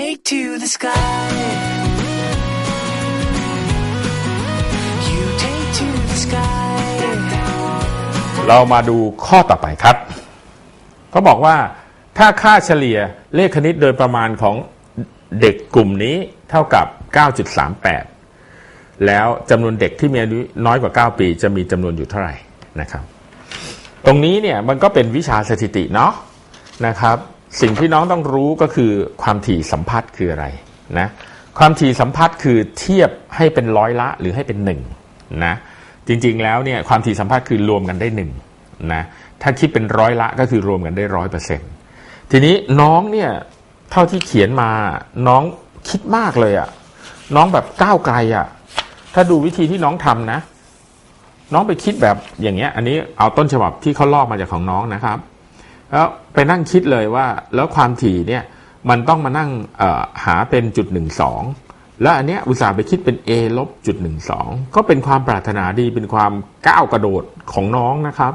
take to the sky. You take to the sky. เรามาดูข้อต่อไปครับเขาบอกว่าถ้าค่าเฉลี่ยเลขคณิตโดยประมาณของเด็กกลุ่มนี้เท่ากับ 9.38 แล้วจำนวนเด็กที่มีอายุน้อยกว่า 9 ปี จะมีจำนวนอยู่เท่าไหร่นะครับ ตรงนี้เนี่ยมันก็เป็นวิชาสถิติเนาะนะครับ สิ่งที่น้องต้องรู้ก็คือความถี่สัมพัทธ์คืออะไรนะความถี่สัมพัทธ์คือเทียบให้เป็นร้อยละหรือให้เป็นหนึ่งนะจริงๆแล้วเนี่ยความถี่สัมพัทธ์คือรวมกันได้หนึ่งนะถ้าคิดเป็นร้อยละก็คือรวมกันได้ร้อยเปอร์เซ็นต์ทีนี้น้องเนี่ยเท่าที่เขียนมาน้องคิดมากเลยอะน้องแบบก้าวไกลอะถ้าดูวิธีที่น้องทำนะ น้องไปคิดแบบอย่างเงี้ย อันนี้เอาต้นฉบับที่เขาลอกมาจากของน้องนะครับ แล้วไปนั่งคิดเลยว่า แล้วความถี่เนี่ยมันต้องมานั่งหาเป็นจุดหนึ่งสองแล้วอันเนี้ยอุตส่าห์ไปคิดเป็น a ลบจุดหนึ่งสองก็เป็นความปรารถนาดีเป็นความก้าวกระโดดของน้องนะครับ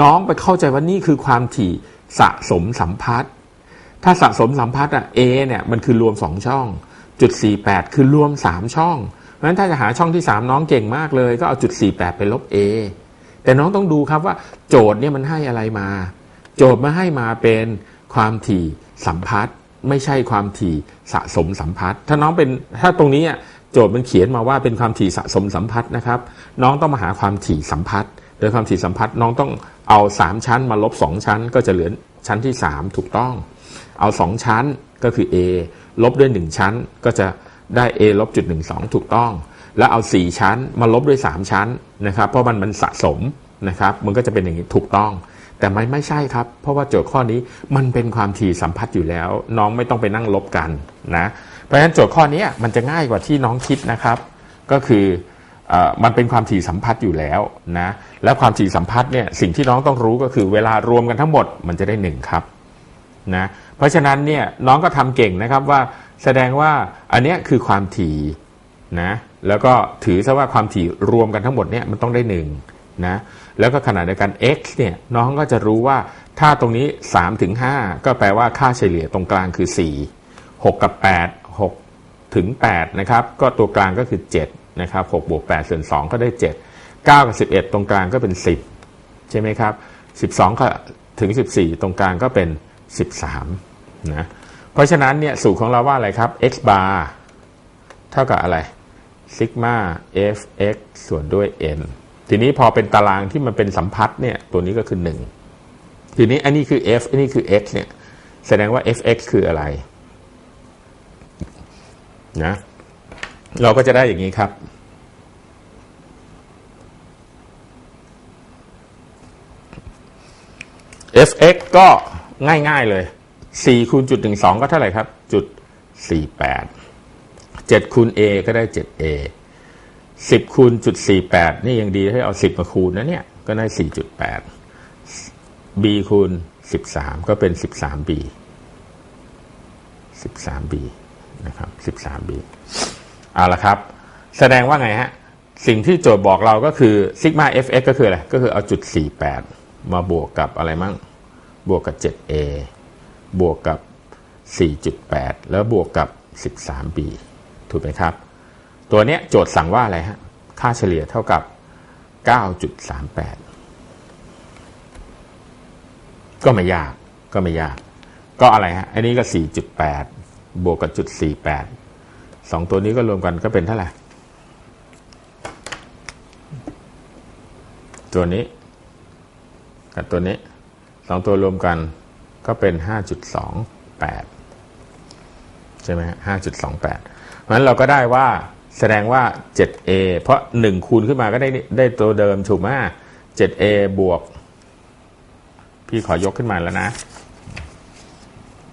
น้องไปเข้าใจว่านี่คือความถี่สะสมสัมพัทธ์ถ้าสะสมสัมพัทธ์อะ A เนี่ยมันคือรวม2ช่องจุด48คือรวม3ช่องเพราะฉะนั้นถ้าจะหาช่องที่3น้องเก่งมากเลย ก็เอาจุด48ไปลบ A แต่น้องต้องดูครับว่าโจทย์เนี่ยมันให้อะไรมา โจทย์มาให้มาเป็นความถี่สัมพัทธ์ไม่ใช่ความถี่สะสมสัมพัทธ์ถ้าน้องเป็นถ้าตรงนี้โจทย์มันเขียนมาว่าเป็นความถี่สะสมสัมพัทธ์นะครับ น้องต้องมาหาความถี่สัมพัทธ์โดยความถี่สัมพัทธ์น้องต้องเอา 3 ชั้นมาลบ 2 ชั้น ก็จะเหลือชั้นที่ 3 ถูกต้อง เอา 2 ชั้นก็คือ a ลบด้วย 1 ชั้นก็จะได้ a ลบจุดหนึ่งสองถูกต้อง แล้วเอา 4 ชั้นมาลบด้วย 3 ชั้นนะครับ เพราะมันมันสะสมนะครับ มันก็จะเป็นอย่างนี้ถูกต้อง แต่ไม่ไม่ใช่ครับ เพราะว่าโจทย์ข้อนี้มันเป็นความถี่สัมพัทธ์อยู่แล้ว น้องไม่ต้องไปนั่งลบกันนะเพราะฉะนั้นโจทย์ข้อนี้มันจะง่ายกว่าที่น้องคิดนะครับ ก็คืออมันเป็นความถี่สัมพัทธ์อยู่แล้วนะและความถี่สัมพัทธ์เนี่ยสิ่งที่น้องต้องรู้ก็คือเวลารวมกันทั้งหมดมันจะได้หนึ่งครับนะเพราะฉะนั้นเนี่ยน้องก็ทำเก่งนะครับว่าแสดงว่าอันเนี้ยคือความถี่นะแล้วก็ถือซะว่าความถี่รวมกันทั้งหมดเนี่ยมันต้องได้หนึ่งนะ แล้วก็ขนาดเดียวกัน x เนี่ยน้องก็จะรู้ว่าถ้าตรงนี้3ถึง5ก็แปลว่าค่าเฉลี่ยตรงกลางคือ 4 6 กับ 8 6 ถึง8นะครับก็ตัวกลางก็คือ7นะครับ6บวก8ส่วน2ก็ได้ 7 9 กับ 11 ตรงกลางก็เป็น 10 ใช่ไหมครับ 12ก็ถึง 14 ตรงกลางก็เป็น 13นะเพราะฉะนั้นเนี่ยสูตรของเราว่าอะไรครับ x bar เท่ากับอะไรซิกมา fx ส่วนด้วย n ทีนี้พอเป็นตารางที่มันเป็นสัมพัทธ์เนี่ยตัวนี้ก็คือ1ทีนี้อันนี้คือ f อันนี้คือ x เนี่ยแสดงว่า fx คืออะไรนะเราก็จะได้อย่างนี้ครับ fx ก็ง่ายๆเลย 4คูณจุด12ก็เท่าไหร่ครับ จุด48 7คูณ a ก็ได้เจ็ด 7a 10คูณจุด48นี่ยังดีให้เอา10มาคูณนะเนี่ย ก็ได้4.8 b คูณ13ก็เป็น 13b 13b นะครับ 13b เอาละครับ แสดงว่าไงฮะ สิ่งที่โจทย์บอกเราก็คือซิกมา fx ก็คืออะไร ก็คือเอาจุด48มาบวกกับอะไรมั่ง บวกกับ 7a บวกกับ 4.8 แล้วบวกกับ 13b ถูกไหมครับ ตัวเนี้ยโจทย์สั่งว่าอะไรฮะ ค่าเฉลี่ยเท่ากับ 9.38 ก็ไม่ยาก ก็ไม่ยาก ก็อะไรฮะ อันนี้ก็ 4.8 บวกกับจุด48สองตัวนี้ก็รวมกันก็เป็นเท่าไหร่ ตัวนี้ กับตัวนี้สองตัวรวมกันก็เป็น 5.28 ใช่ไหมฮะ5.28 เพราะฉะนั้นเราก็ได้ว่า แสดงว่า 7a เพราะ 1 คูณขึ้นมาก็ได้ได้ตัวเดิมถูกไหม 7a บวก พี่ขอยกขึ้นมาแล้วนะ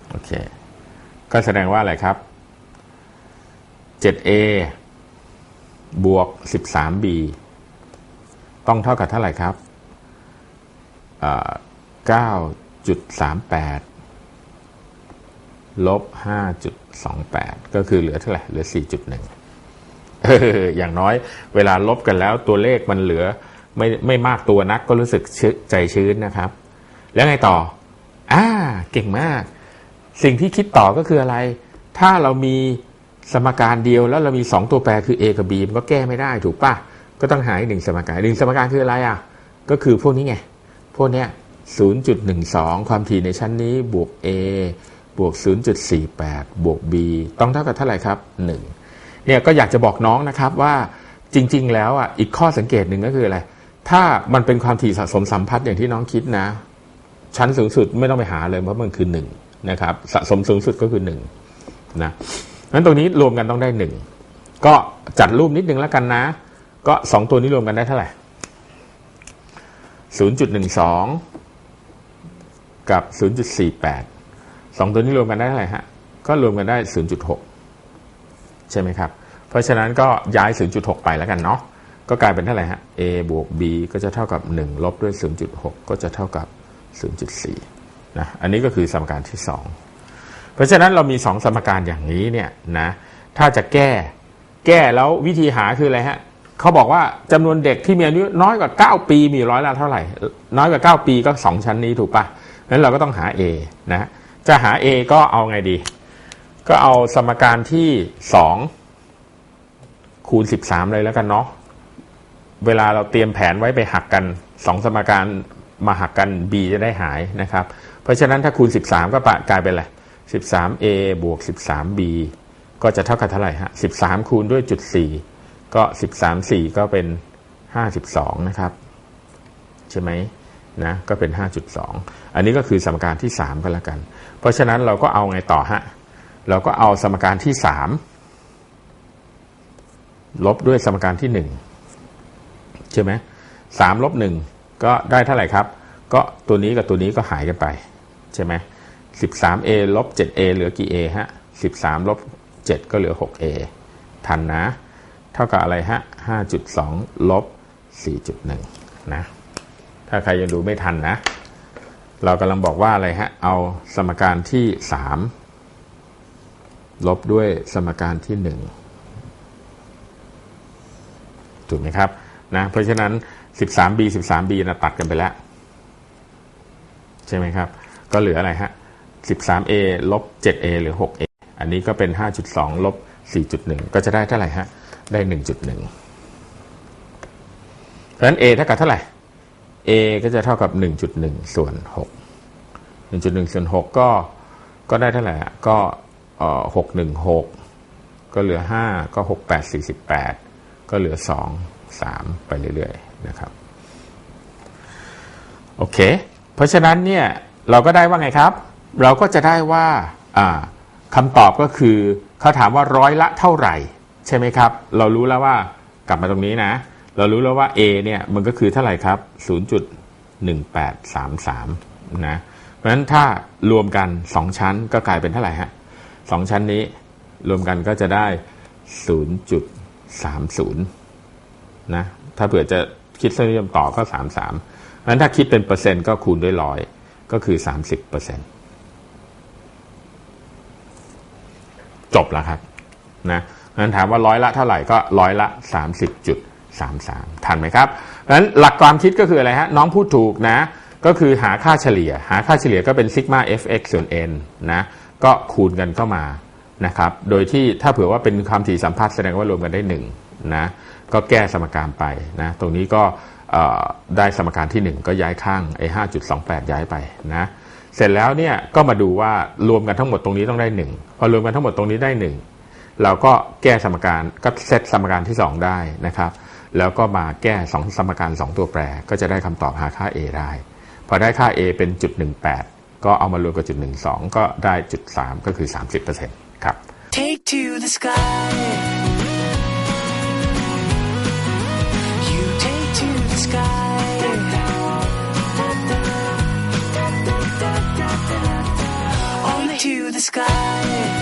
โอเค ก็แสดงว่าอะไรครับ 7a บวก 13b ต้องเท่ากับเท่าไหร่ครับ9.38 ลบ 5.28 ก็คือเหลือเท่าไหร่ เหลือ 4.1 อย่างน้อยเวลาลบกันแล้วตัวเลขมันเหลือไม่ไม่มากตัวนักก็รู้สึกใจชื้นนะครับ แล้วไงต่อ อ่า เก่งมาก สิ่งที่คิดต่อก็คืออะไร ถ้าเรามีสมการเดียวแล้วเรามีสองตัวแปรคือ a กับ b มันก็แก้ไม่ได้ถูกปะก็ต้องหาอีกหนึ่งสมการหนึ่งสมการคืออะไรอะ ก็คือพวกนี้ไง พวกเนี้ย0.12 ความถี่ในชั้นนี้บวก a บวก 0.48 บวก b ต้องเท่ากับเท่าไหร่ครับ 1 เนี่ยก็อยากจะบอกน้องนะครับว่าจริง ๆ แล้วอะอีกข้อสังเกตหนึ่งก็คืออะไร ถ้ามันเป็นความถี่สะสมสัมพัทธ์อย่างที่น้องคิดนะ ชั้นสูงสุดไม่ต้องไปหาเลยเพราะมันคือหนึ่งนะครับสะสมสูงสุดก็คือหนึ่งนะนั้นตรงนี้รวมกันต้องได้หนึ่งก็จัดรูปนิดนึงแล้วกันนะ ก็สองตัวนี้รวมกันได้เท่าไหร่ศูนย์จุดหนึ่งสองกับศูนย์จุดสี่แปดสองตัวนี้รวมกันได้เท่าไหร่ฮะ ก็รวมกันได้ศูนย์จุดหก ใช่ไหมครับ เพราะฉะนั้นก็ย้าย 0.6 ไปแล้วกันเนาะก็กลายเป็นเท่าไหร่ฮะ a บวก b ก็จะเท่ากับ 1 ลบด้วย 0.6 ก็จะเท่ากับ 0.4 นะ อันนี้ก็คือสมการที่ 2 เพราะฉะนั้นเรามี 2 สมการอย่างนี้เนี่ยนะ ถ้าจะแก้ แก้แล้ววิธีหาคืออะไรฮะ เขาบอกว่าจำนวนเด็กที่มีอายุน้อยกว่า 9 ปีมีร้อยละเท่าไหร่ น้อยกว่า 9 ปีก็ 2 ชั้นนี้ถูกปะงั้นเราก็ต้องหา a นะ จะหา a ก็เอาไงดี ก็เอาสมการที่2คูณ13เลยแล้วกันเนาะเวลาเราเตรียมแผนไว้ไปหักกัน2สมการมาหักกัน b จะได้หายนะครับ เพราะฉะนั้นถ้าคูณ 13 ก็ปะกลายเป็นอะไร 13a บวก 13b ก็จะเท่ากับเท่าไหร่ฮะ13 คูณด้วยจุด4ก็ 13 4 ก็เป็น 52 นะครับ ใช่ไหมนะก็เป็น 5.2 อันนี้ก็คือสมการที่ 3กันแล้วกัน เพราะฉะนั้นเราก็เอาไงต่อฮะ เราก็เอาสมการที่3ลบด้วยสมการที่1ใช่ไหมสามลบหนึ่งก็ได้เท่าไหร่ครับ ก็ตัวนี้กับตัวนี้ก็หายกันไปใช่ไหมสิบสามเอลบเจ็ดเอเหลือกี่เอฮะสิบสามลบเจ็ดก็เหลือหกเอทันนะ เท่ากับอะไรฮะห้าจุดสองลบสี่จุดหนึ่งนะ ถ้าใครยังดูไม่ทันนะ เรากำลังบอกว่าอะไรฮะ เอาสมการที่สาม ลบด้วยสมการที่หนึ่งถูกไหมครับนะเพราะฉะนั้น 13b 13b นะตัดกันไปแล้ว ใช่ไหมครับ ก็เหลืออะไรฮะ 13a ลบ 7a หลือ 6a อันนี้ก็เป็น 5.2 ลบ 4.1 ก็จะได้เท่าไหร่ฮะ ได้ 1.1 เพราะฉะนั้น a เท่ากับเท่าไหร่ a ก็จะเท่ากับ 1.1 ส่วน 6 1.1 ส่วน 6 ก็ก็ได้เท่าไหร่ฮะก็เอ่อ616ก็เหลือ5ก็68 48ก็เหลือ2 3ไปเรื่อยๆนะครับโอเค เพราะฉะนั้นเนี่ยเราก็ได้ว่าไงครับ เราก็จะได้ว่าอ่าคำตอบก็คือเขาถามว่าร้อยละเท่าไหร่ ใช่ไหมครับ เรารู้แล้วว่ากลับมาตรงนี้นะ เรารู้แล้วว่า A เนี่ยมันก็คือเท่าไหร่ครับ 0.1833 นะ เพราะฉะนั้นถ้ารวมกัน 2 ชั้นก็กลายเป็นเท่าไหร่ฮะ สองชั้นนี้ รวมกันก็จะได้ 0.30 นะ ถ้าเผื่อจะคิดเส้นนิยมต่อก็ 33เพราะฉะนั้นถ้าคิดเป็นเปอร์เซ็นต์ก็คูณด้วยร้อยก็คือ 30เปอร์เซ็นต์จบแล้วครับนะนั้นถามว่าร้อยละเท่าไหร่ก็ร้อยละ 30.33ทันไหมครับเพราะฉะนั้นหลักความคิดก็คืออะไรฮะ น้องพูดถูกนะ ก็คือหาค่าเฉลี่ย หาค่าเฉลี่ยก็เป็นซิกมา fx ส่วน n นะ ก็คูณกันเข้ามานะครับ โดยที่ถ้าเผื่อว่าเป็นความถี่สัมพัทธ์แสดงว่ารวมกันได้1นะก็แก้สมการไปนะตรงนี้ก็ได้สมการที่ 1 ก็ย้ายข้างไอ้5.28ย้ายไปนะเสร็จแล้วเนี่ยก็มาดูว่ารวมกันทั้งหมดตรงนี้ต้องได้ 1 พอรวมกันทั้งหมดตรงนี้ได้ 1 เราก็แก้สมการก็เซตสมการที่ 2 ได้นะครับ แล้วก็มาแก้ 2 สมการ 2 ตัวแปร ก็จะได้คำตอบหาค่า a ได้ พอได้ค่า a เป็นจุด18 ก็เอามารวมกับจุด12 ก็ได้จุด3ก็คือ 30%ครับ Take to the sky. You take to the sky. Only to the sky.